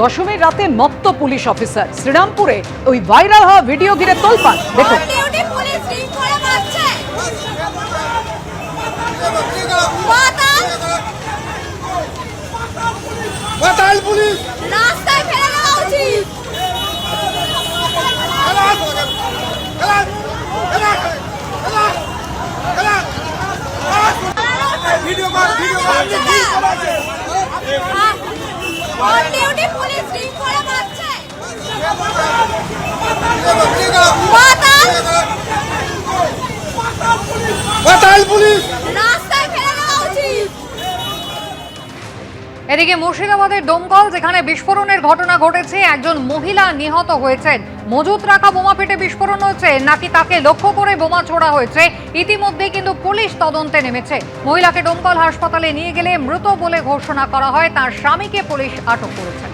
দশমীর রাতে মত্ত পুলিশ অফিসার। শ্রীরামপুরে ওই ভাইরাল হওয়া ভিডিও ঘিরে তোলপাড়। দেখুন। পুলিশ ড্রিঙ্ক করে মারছে মাতাল বাতাল পুলিশ রাস্তায় ফেলে দেওয়া উচিত ভিডিও কর ভিডিও কর ডিউটি এদিকে মুর্শিদাবাদের দমকল, যেখানে বিস্ফোরণের ঘটনা ঘটেছে, একজন মহিলা নিহত হয়েছেন। মজুত রাখা বোমা ফেটে বিস্ফোরণ হয়েছে, নাকি তাকে লক্ষ্য করে বোমা ছোড়া হয়েছে ইতিমধ্যে কিন্তু পুলিশ তদন্তে নেমেছে। মহিলাকে দমকল হাসপাতালে নিয়ে গেলে মৃত বলে ঘোষণা করা হয়, তার স্বামীকে পুলিশ আটক করেছে।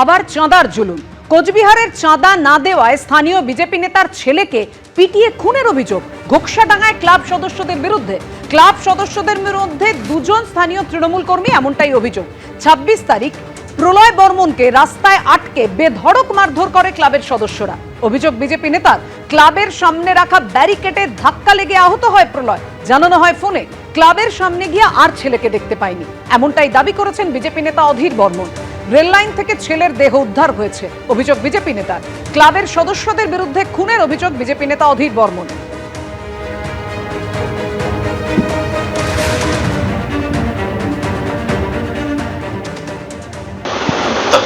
আবার চাঁদার জুলুম। কোচবিহারের চাঁদা না দেওয়ায় স্থানীয় বিজেপি নেতার ছেলেকে পিটিয়ে খুনের অভিযোগ। ঘোকসাডাঙ্গায় ক্লাব সদস্যদের বিরুদ্ধে। ক্লাব সদস্যদের বিরুদ্ধে দুজন স্থানীয় তৃণমূল কর্মী এমনটাই অভিযোগ। ২৬ তারিখ প্রলয় বর্মনকে রাস্তায় আটকে বেধড়ক মারধর করে ক্লাবের সদস্যরা। অভিযোগ বিজেপি নেতার, ক্লাবের সামনে রাখা ব্যারিকেডে ধাক্কা লেগে আহত হয় প্রলয়। জানানো হয় ফোনে, ক্লাবের সামনে গিয়ে আর ছেলেকে দেখতে পায়নি। এমনটাই দাবি করেছেন বিজেপি নেতা অধীর বর্মন। রেললাইন থেকে ছেলের দেহ উদ্ধার হয়েছে। অভিযোগ বিজেপি নেতার ক্লাবের সদস্যদের বিরুদ্ধে খুনের অভিযোগ বিজেপি নেতা অধীর বর্মন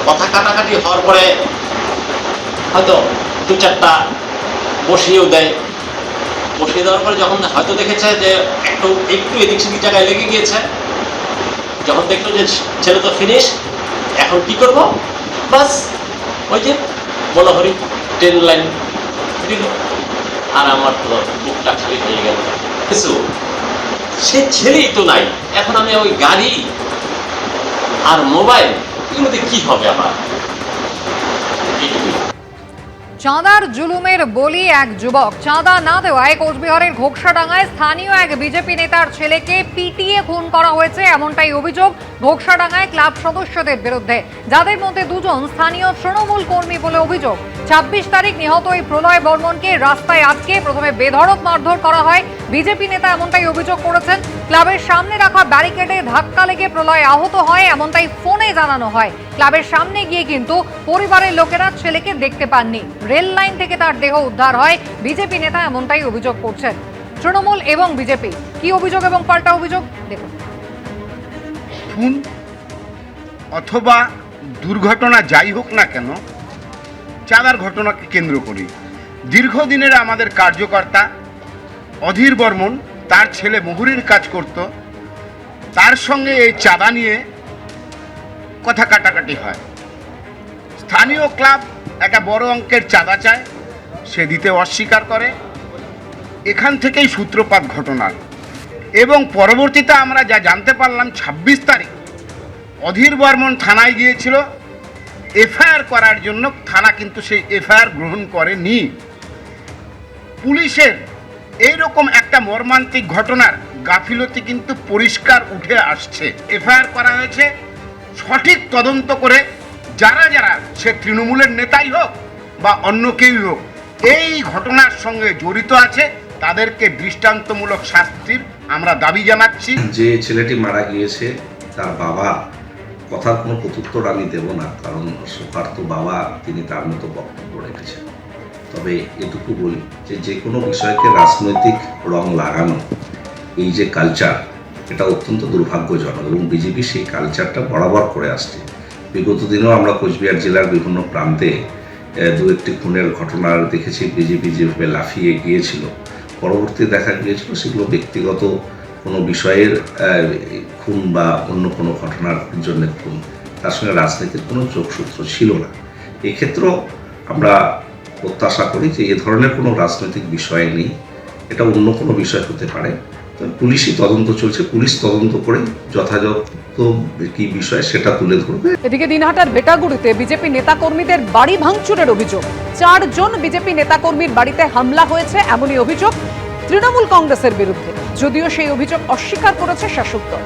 কথা কাটাকাটি হওয়ার পরে হয়তো দু চারটা বসিয়েও দেয়। বসিয়ে দেওয়ার পরে যখন হয়তো দেখেছে যে একটু একটু এদিক সেদিক জায়গায় লেগে গিয়েছে, যখন দেখল যে ছেলে তো ফিনিশ এখন কি করব? বাস, ওই যে বলা হরি ট্রেন লাইন আর আমার তো বুকটা খালি হয়ে গেল। কিছু, সে ছেলেই তো নাই। এখন আমি ওই গাড়ি আর মোবাইল, এগুলোতে কি হবে আমার? চাঁদার জুলুমের বলি এক যুবক। চাঁদা না দেওয়ায় কোচবিহারের ঘোকসাডাঙ্গায় স্থানীয় এক বিজেপি নেতার ছেলেকে পিটিয়ে খুন করা হয়েছে এমনটাই অভিযোগ ঘোকসাডাঙ্গায় ক্লাব সদস্যদের বিরুদ্ধে। যাদের মধ্যে দুজন স্থানীয় তৃণমূল কর্মী বলে অভিযোগ। ছাব্বিশ তারিখ নিহত এই প্রলয় বর্মনকে রাস্তায় আটকে প্রথমে বেধড়ক মারধর করা হয়। বিজেপি নেতা এমনটাই অভিযোগ করেছেন। ক্লাবের সামনে রাখা ব্যারিকেডে ধাক্কা লেগে প্রলয় আহত হয়, এমনটাই ফোনে জানানো হয়। ক্লাবের সামনে গিয়ে কিন্তু পরিবারের লোকেরা ছেলেকে দেখতে পাননি। রেল লাইন থেকে তার দেহ উদ্ধার হয়। বিজেপি নেতা এমনটাই অভিযোগ করছেন। তৃণমূল এবং বিজেপি, কি অভিযোগ এবং পাল্টা অভিযোগ? দেখুন। খুন অথবা দুর্ঘটনা যাই হোক না কেন, চাঁদার ঘটনাকে কেন্দ্র করি দীর্ঘদিনের আমাদের কার্যকর্তা অধীর বর্মন তার ছেলে মহুরির কাজ করত, তার সঙ্গে এই চাঁদা নিয়ে কথা কাটাকাটি হয়। স্থানীয় ক্লাব একটা বড় অঙ্কের চাঁদা চায়, সে দিতে অস্বীকার করে। এখান থেকেই সূত্রপাত ঘটনার। এবং পরবর্তীতে আমরা যা জানতে পারলাম ২৬ তারিখ অধীর বর্মন থানায় গিয়েছিল। এফআইআর করার জন্য থানা কিন্তু সেই এফআইআর গ্রহণ করেনি। পুলিশের এইরকম একটা মর্মান্তিক ঘটনার গাফিলতি কিন্তু পরিষ্কার উঠে আসছে। এফআইআর করা হয়েছে, সঠিক তদন্ত করে যারা যারা সে তৃণমূলের নেতাই হোক বা অন্য কেউই হোক, এই ঘটনার সঙ্গে জড়িত আছে, তাদেরকে দৃষ্টান্তমূলক শাস্তির আমরা দাবি জানাচ্ছি। যে ছেলেটি মারা গিয়েছে, তার বাবা কথার কোনো প্রত্যুত্তর আমি দেব না, কারণ সোফার তো বাবা, তিনি তার মতো বক্তব্য রেখেছেন। তবে এটুকু বলি যে যে কোনো বিষয়কে রাজনৈতিক রং লাগানো, এই যে কালচার এটা অত্যন্ত দুর্ভাগ্যজনক এবং বিজেপি সেই কালচারটা বরাবর করে আসছে। বিগত দিনেও আমরা কোচবিহার জেলার বিভিন্ন প্রান্তে দু একটি খুনের ঘটনা দেখেছি বিজেপি যেভাবে লাফিয়ে গিয়েছিল। পরবর্তী দেখা গিয়েছিল সেগুলো ব্যক্তিগত কোনো বিষয়ের খুন বা অন্য কোনো ঘটনার জন্য খুন। তার সঙ্গে রাজনীতির কোনো যোগসূত্র ছিল না। এক্ষেত্রেও আমরা প্রত্যাশা করি যে এ ধরনের কোনো রাজনৈতিক বিষয় নেই। এটা অন্য কোনো বিষয় হতে পারে। তো পুলিশই তদন্ত চলছে, পুলিশ তদন্ত করে যথাযথ কি বিষয় সেটা তুলে ধরবে। এদিকে দিনহাটার বেটাগুড়িতে বিজেপি নেতাকর্মীদের বাড়ি ভাঙচুরের অভিযোগ। চারজন বিজেপি নেতাকর্মীর বাড়িতে হামলা হয়েছে এমনই অভিযোগ তৃণমূল কংগ্রেসের বিরুদ্ধে। যদিও সেই অভিযোগ অস্বীকার করেছে শাসক দল।